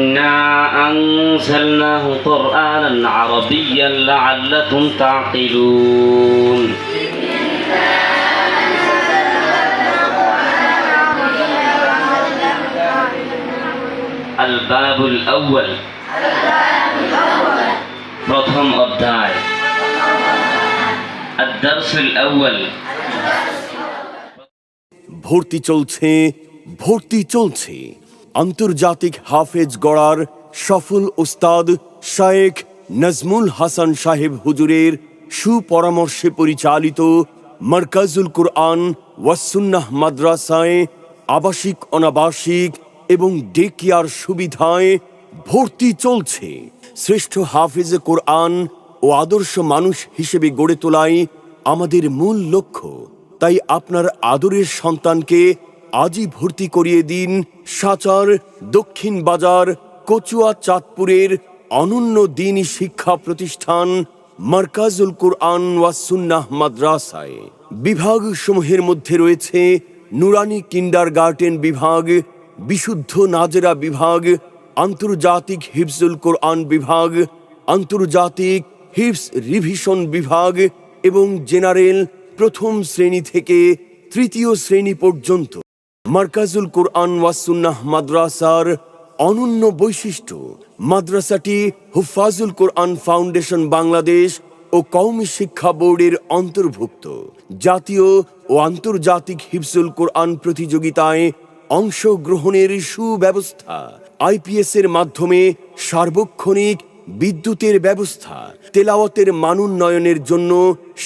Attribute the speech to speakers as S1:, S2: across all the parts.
S1: إنا أنزلناه قرآنا عربيا لعلكم تعقلون الباب الأول প্রথম অধ্যায় الدرس الأول
S2: ভর্তি চলছে ভর্তি চলছে আন্তর্জাতিক হাফেজ গড়ার সফল ওস্তাদ শায়েখ নজমুল হাসান সাহেব হুজুরের সুপরামর্শে পরিচালিত মার্কাজুল কুরআন ওয়াসুন্নাহ মাদ্রাসায় আবাসিক, অনাবাসিক এবং ডে কেয়ার সুবিধায় ভর্তি চলছে। শ্রেষ্ঠ হাফেজে কোরআন ও আদর্শ মানুষ হিসেবে গড়ে তোলাই আমাদের মূল লক্ষ্য। তাই আপনার আদরের সন্তানকে আজই ভর্তি করিয়ে দিন সাচার দক্ষিণ বাজার কচুয়া চাঁদপুরের অনন্য দিনী শিক্ষা প্রতিষ্ঠান মার্কাজুল কুরআন ওয়াসুন্নাহ মাদ্রাসায়। বিভাগ সমূহের মধ্যে রয়েছে নুরানি কিন্ডার গার্ডেন বিভাগ, বিশুদ্ধ নাজেরা বিভাগ, আন্তর্জাতিক হিফজুল কোরআন বিভাগ, আন্তর্জাতিক হিফস রিভিশন বিভাগ এবং জেনারেল প্রথম শ্রেণি থেকে তৃতীয় শ্রেণি পর্যন্ত মার্কাজুল কোরআন ওয়াসুন্নাহ মাদ্রাসার অনন্য বৈশিষ্ট্য। মাদ্রাসাটি হুফাজুল কোরআন ফাউন্ডেশন বাংলাদেশ ও কওমি শিক্ষা বোর্ডের অন্তর্ভুক্ত। জাতীয় ও আন্তর্জাতিক হিফজুল কোরআন প্রতিযোগিতায় অংশগ্রহণের সুব্যবস্থা আইপিএস এর মাধ্যমে সার্বক্ষণিক বিদ্যুতের ব্যবস্থা, তেলাওয়াতের মানোন্নয়নের জন্য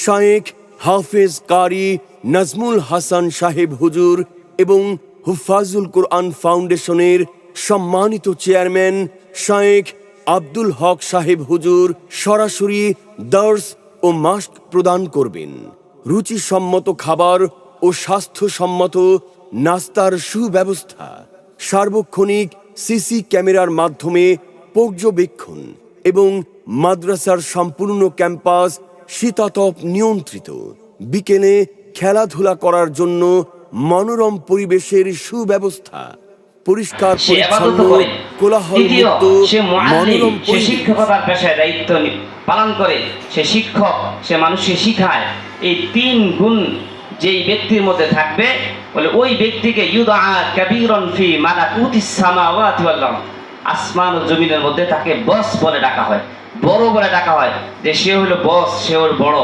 S2: শায়েখ হাফেজ কারি নাজমুল হাসান সাহেব হুজুর এবং হুফাজুল কোরআন ফাউন্ডেশনের সম্মানিত চেয়ারম্যান শায়েখ আব্দুল হক সাহেব হুজুর সরাসরি দার্স ও মাস্ক প্রদান করবেন। রুচিসম্মত খাবার ও স্বাস্থ্যসম্মত নাস্তার সুব্যবস্থা, সার্বক্ষণিক সিসি ক্যামেরার মাধ্যমে পর্যবেক্ষণ এবং মাদ্রাসার সম্পূর্ণ ক্যাম্পাস শীতাতপ নিয়ন্ত্রিত। বিকেলে খেলাধুলা করার জন্য মনোরম পরিবেশের সুব্যবস্থা পরিষ্কার পরিচ্ছন্ন মনোরম
S1: সে শিক্ষকতার পেশায় দায়িত্ব পালন করে। সে শিক্ষক সে মানুষকে শিখায়। এই তিন গুণ যেই ব্যক্তির মধ্যে থাকবে বলে ওই ব্যক্তিকে ইউদা কাবীরন ফি মালাকুতিস সামাওয়াতি ওয়াল আরদ। আসমান ও জমিনের মধ্যে তাকে বস বলে ডাকা হয়। বড় বলে ডাকা হয় যে সে হলো বস সে ওর বড়।